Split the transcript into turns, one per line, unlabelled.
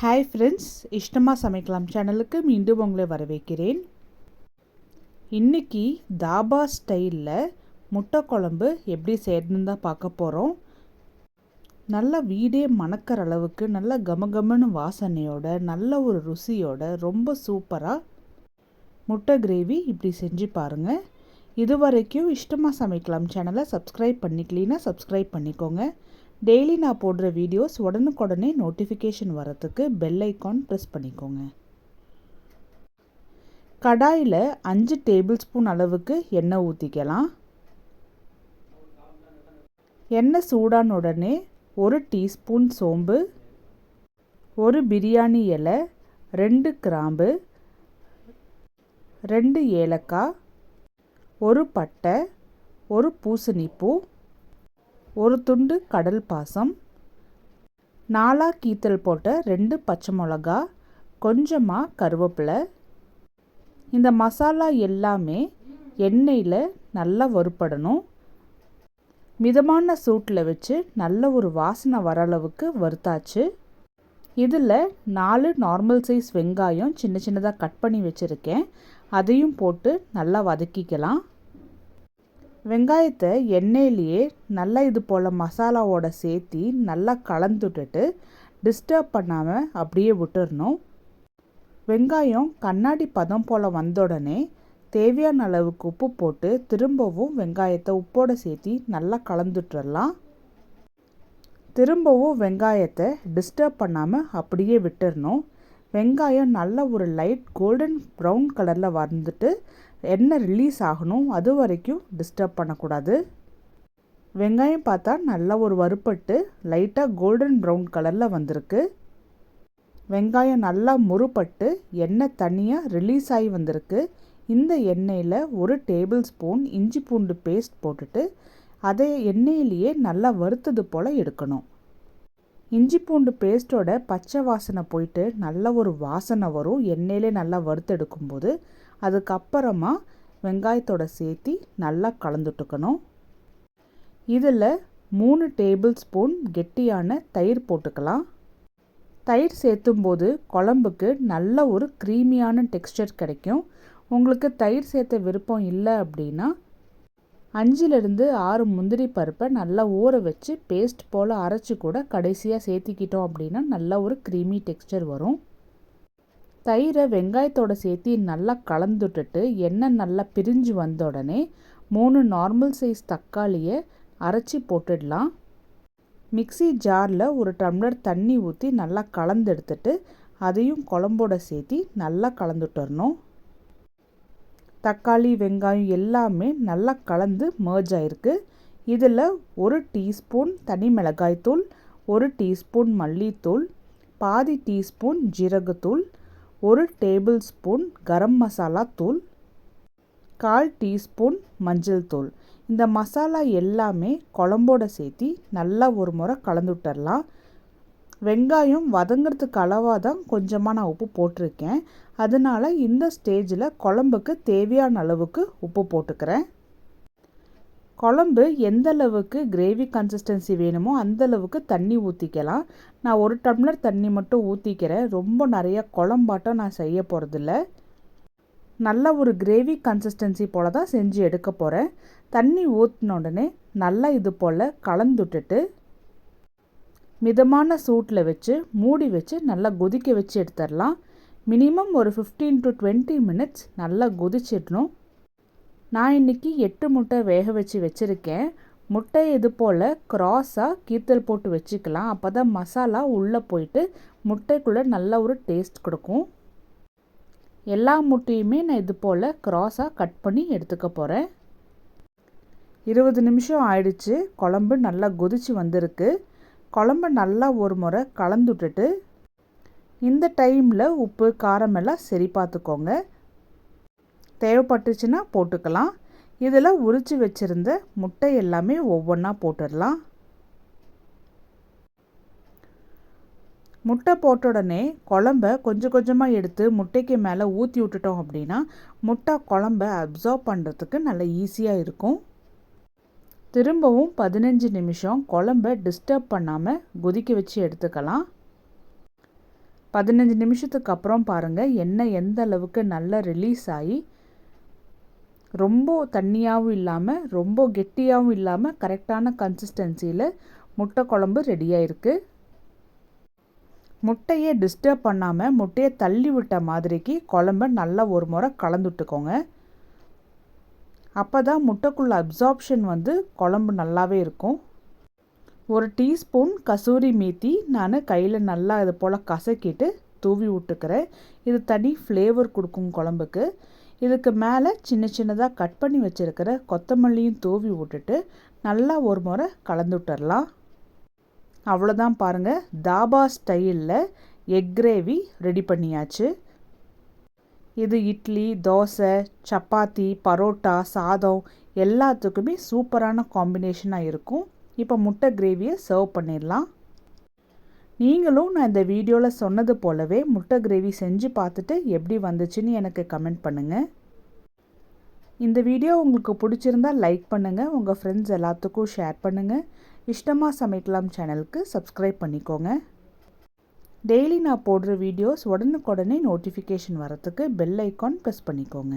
Hi friends இஷ்டமாக சமைக்கலாம் சேனலுக்கு மீண்டும் உங்களை வரவேற்கிறேன். இன்றைக்கி தாபா ஸ்டைலில் முட்டை குழம்பு எப்படி செய்யணுன்னு தான் பார்க்க போகிறோம் நல்லா வீடே மணக்கிற அளவுக்கு நல்ல கமகமன்னு வாசனையோட நல்ல ஒரு ருசியோட ரொம்ப சூப்பராக முட்டை கிரேவி இப்படி செஞ்சு பாருங்கள் இது வரைக்கும் இஷ்டமாக சமைக்கலாம் சேனலை சப்ஸ்கிரைப் பண்ணிக்கலீன்னா சப்ஸ்கிரைப் பண்ணிக்கோங்க. டெய்லி நான் போடுற வீடியோஸ் உடனுக்குடனே நோட்டிஃபிகேஷன் வரத்துக்கு பெல் ஐக்கான் ப்ரெஸ் பண்ணிக்கோங்க. கடாயில் அஞ்சு டேபிள் ஸ்பூன் அளவுக்கு எண்ணெய் ஊற்றிக்கலாம் எண்ணெய் சூடான உடனே ஒரு டீஸ்பூன் சோம்பு ஒரு பிரியாணி இலை ரெண்டு கிராம்பு ரெண்டு ஏலக்காய் ஒரு பட்டை ஒரு பூசணிப்பூ ஒரு துண்டு கடல் பாசம் நாலா கீத்தல் போட்ட ரெண்டு பச்சை மிளகா கொஞ்சமாக கருவேப்பிலை. இந்த மசாலா எல்லாமே எண்ணெயில் நல்லா வறுப்படணும் மிதமான சூட்டில் வச்சு நல்ல ஒரு வாசனை வர அளவுக்கு வறுத்தாச்சு. இதில் நாலு நார்மல் சைஸ் வெங்காயம் சின்ன சின்னதாக கட் பண்ணி வச்சுருக்கேன். அதையும் போட்டு நல்லா வதக்கிக்கலாம். வெங்காயத்தை எண்ணெயிலேயே நல்லா இது போல் மசாலாவோட சேர்த்தி நல்லா கலந்துட்டுட்டு டிஸ்டர்ப் பண்ணாமல் அப்படியே விட்டுறணும். வெங்காயம் கண்ணாடி பதம் போல் வந்த உடனே தேவையான அளவுக்கு உப்பு போட்டு திரும்பவும் வெங்காயத்தை உப்போடு சேர்த்தி நல்லா கலந்துட்டுறலாம். திரும்பவும் வெங்காயத்தை டிஸ்டர்ப் பண்ணாமல் அப்படியே விட்டுறணும். வெங்காயம் நல்ல ஒரு லைட் கோல்டன் ப்ரௌன் கலரில் வந்துட்டு எண்ணெய் ரிலீஸ் ஆகணும் அது வரைக்கும் டிஸ்டர்ப் பண்ணக்கூடாது. வெங்காயம் பார்த்தா நல்லா ஒரு வறுப்பட்டு லைட்டாக கோல்டன் ப்ரௌன் கலரில் வந்திருக்கு. வெங்காயம் நல்லா முறுப்பட்டு எண்ணெய் தனியாக ரிலீஸ் ஆகி வந்திருக்கு. இந்த எண்ணெயில் ஒரு டேபிள் ஸ்பூன் இஞ்சி பூண்டு பேஸ்ட் போட்டுட்டு அதை எண்ணெயிலேயே நல்லா வறுத்தது போல் எடுக்கணும். இஞ்சி பூண்டு பேஸ்ட்டோட பச்சை வாசனை போயிட்டு நல்ல ஒரு வாசனை வரும். எண்ணெயிலே நல்லா வறுத்தெடுக்கும்போது அதுக்கப்புறமா வெங்காயத்தோட சேர்த்தி நல்லா கலந்துட்டுக்கணும். இதில் மூணு டேபிள் ஸ்பூன் கெட்டியான தயிர் போட்டுக்கலாம். தயிர் சேர்த்தும்போது குழம்புக்கு நல்ல ஒரு க்ரீமியான டெக்ஸ்டர் கிடைக்கும். உங்களுக்கு தயிர் சேர்த்த விருப்பம் இல்லை அப்படின்னா அஞ்சுலேருந்து ஆறு முந்திரி பருப்பை நல்லா ஊற வச்சு பேஸ்ட் போல் அரைச்சி கூட கடைசியாக சேர்த்திக்கிட்டோம் அப்படின்னா நல்ல ஒரு க்ரீமி டெக்ஸ்டர் வரும். தயிரை வெங்காயத்தோடு சேர்த்து நல்லா கலந்துட்டுட்டு எண்ணெய் நல்லா பிரிஞ்சு வந்த உடனே மூணு நார்மல் சைஸ் தக்காளியை அரைச்சி போட்டுடலாம். மிக்சி ஜாரில் ஒரு டம்ளர் தண்ணி ஊற்றி நல்லா கலந்து எடுத்துட்டு அதையும் குழம்போட சேர்த்தி நல்லா கலந்துட்டுறணும். தக்காளி வெங்காயம் எல்லாமே நல்லா கலந்து மேர்ஜ் ஆகிருக்கு இதில் ஒரு டீஸ்பூன் தனி மிளகாய்த்தூள் ஒரு டீஸ்பூன் மல்லித்தூள் பாதி டீஸ்பூன் ஜீரகத்தூள் ஒரு டேபிள் ஸ்பூன் கரம் மசாலா தூள் கால் டீஸ்பூன் மஞ்சள் தூள். இந்த மசாலா எல்லாமே குழம்போட சேர்த்தி நல்லா ஒரு முறை கலந்து வெங்காயம் வதங்கிறதுக்கு அளவாக தான் கொஞ்சமாக நான் உப்பு போட்டிருக்கேன். அதனால் இந்த ஸ்டேஜில் குழம்புக்கு தேவையான அளவுக்கு உப்பு போட்டுக்கிறேன். குழம்பு எந்த அளவுக்கு கிரேவி கன்சிஸ்டன்சி வேணுமோ அந்த அளவுக்கு தண்ணி ஊற்றிக்கலாம் நான் ஒரு டம்ளர் தண்ணி மட்டும் ஊற்றிக்கிறேன் ரொம்ப நிறைய குழம்பாட்டம் நான் செய்ய போகிறதில்ல நல்ல ஒரு கிரேவி கன்சிஸ்டன்சி போல் தான் செஞ்சு எடுக்க போகிறேன் தண்ணி ஊற்றின உடனே நல்லா இது போல் கலந்துட்டுட்டு மிதமான சூட்டில் வச்சு மூடி வச்சு நல்லா கொதிக்க வச்சு எடுத்துடலாம். மினிமம் ஒரு ஃபிஃப்டீன் டு டுவெண்ட்டி மினிட்ஸ் நல்லா கொதிச்சிடணும். நான் இன்றைக்கி எட்டு முட்டை வேக வச்சு வச்சுருக்கேன். முட்டை இது போல் க்ராஸாக கீத்தல் போட்டு வச்சுக்கலாம். அப்போ தான் மசாலா உள்ளே போயிட்டு முட்டைக்குள்ளே நல்ல ஒரு டேஸ்ட் கொடுக்கும். எல்லா முட்டையுமே நான் இது போல் க்ராஸாக கட் பண்ணி எடுத்துக்க போகிறேன் இருபது நிமிஷம் ஆயிடுச்சு. குழம்பு நல்லா கொதிச்சு வந்திருக்கு. குழம்பு நல்லா ஒரு முறை கலந்துட்டுட்டு இந்த டைமில் உப்பு காரமெல்லாம் சரி பார்த்துக்கோங்க. தேவைப்பட்டுச்சுன்னா போட்டுக்கலாம். இதில் உரித்து வச்சுருந்த முட்டை எல்லாமே ஒவ்வொன்றா போட்டுடலாம். முட்டை போட்ட உடனே குழம்ப கொஞ்சம் கொஞ்சமாக எடுத்து முட்டைக்கு மேலே ஊற்றி விட்டுட்டோம் அப்படின்னா முட்டை குழம்ப அப்சர்வ் பண்ணுறதுக்கு நல்ல ஈஸியாக இருக்கும். திரும்பவும் பதினஞ்சு நிமிஷம் குழம்ப டிஸ்டர்ப் பண்ணாமல் கொதிக்க வச்சு எடுத்துக்கலாம். பதினஞ்சு நிமிஷத்துக்கு அப்புறம் பாருங்கள் எண்ணெய் எந்த அளவுக்கு நல்லா ரிலீஸ் ஆகி ரொம்ப தண்ணியாகவும் இல்லாமல் ரொம்ப கெட்டியாகவும் இல்லாமல் கரெக்டான கன்சிஸ்டன்சியில் முட்டை குழம்பு ரெடியாக இருக்குது முட்டையை டிஸ்டர்ப் பண்ணாமல் முட்டையை தள்ளி விட்ட மாதிரிக்கு குழம்ப நல்லா ஒரு முறை கலந்துட்டுக்கோங்க அப்போ தான் முட்டைக்குள்ள அப்சார்ப்ஷன் வந்து குழம்பு நல்லாவே இருக்கும். ஒரு டீஸ்பூன் கசூரி மீத்தி நான் கையில் நல்லா இது போல் கசக்கிட்டு தூவி விட்டுக்கிறேன். இது தனி ஃப்ளேவர் கொடுக்கும் குழம்புக்கு. இதுக்கு மேலே சின்ன சின்னதாக கட் பண்ணி வச்சுருக்கிற கொத்தமல்லியும் தூவி விட்டுட்டு நல்லா ஒரு முறை கலந்து விட்டுறலாம். அவ்வளோதான் பாருங்கள் தாபா ஸ்டைலில் எக் கிரேவி ரெடி பண்ணியாச்சு. இது இட்லி தோசை சப்பாத்தி பரோட்டா சாதம் எல்லாத்துக்குமே சூப்பரான காம்பினேஷனாக இருக்கும். இப்போ முட்டை கிரேவியை சர்வ் பண்ணிடலாம். நீங்களும் நான் இந்த வீடியோவில் சொன்னது போலவே முட்டை கிரேவி செஞ்சு பார்த்துட்டு எப்படி வந்துச்சுன்னு எனக்கு கமெண்ட் பண்ணுங்கள் இந்த வீடியோ உங்களுக்கு பிடிச்சிருந்தா லைக் பண்ணுங்கள் உங்கள் ஃப்ரெண்ட்ஸ் எல்லாத்துக்கும் ஷேர் பண்ணுங்கள் இஷ்டமாக சமைக்கலாம் சேனலுக்கு சப்ஸ்கிரைப் பண்ணிக்கோங்க. டெய்லி நான் போடுற வீடியோஸ் உடனுக்குடனே நோட்டிஃபிகேஷன் வரத்துக்கு பெல் ஐக்கான் ப்ரெஸ் பண்ணிக்கோங்க.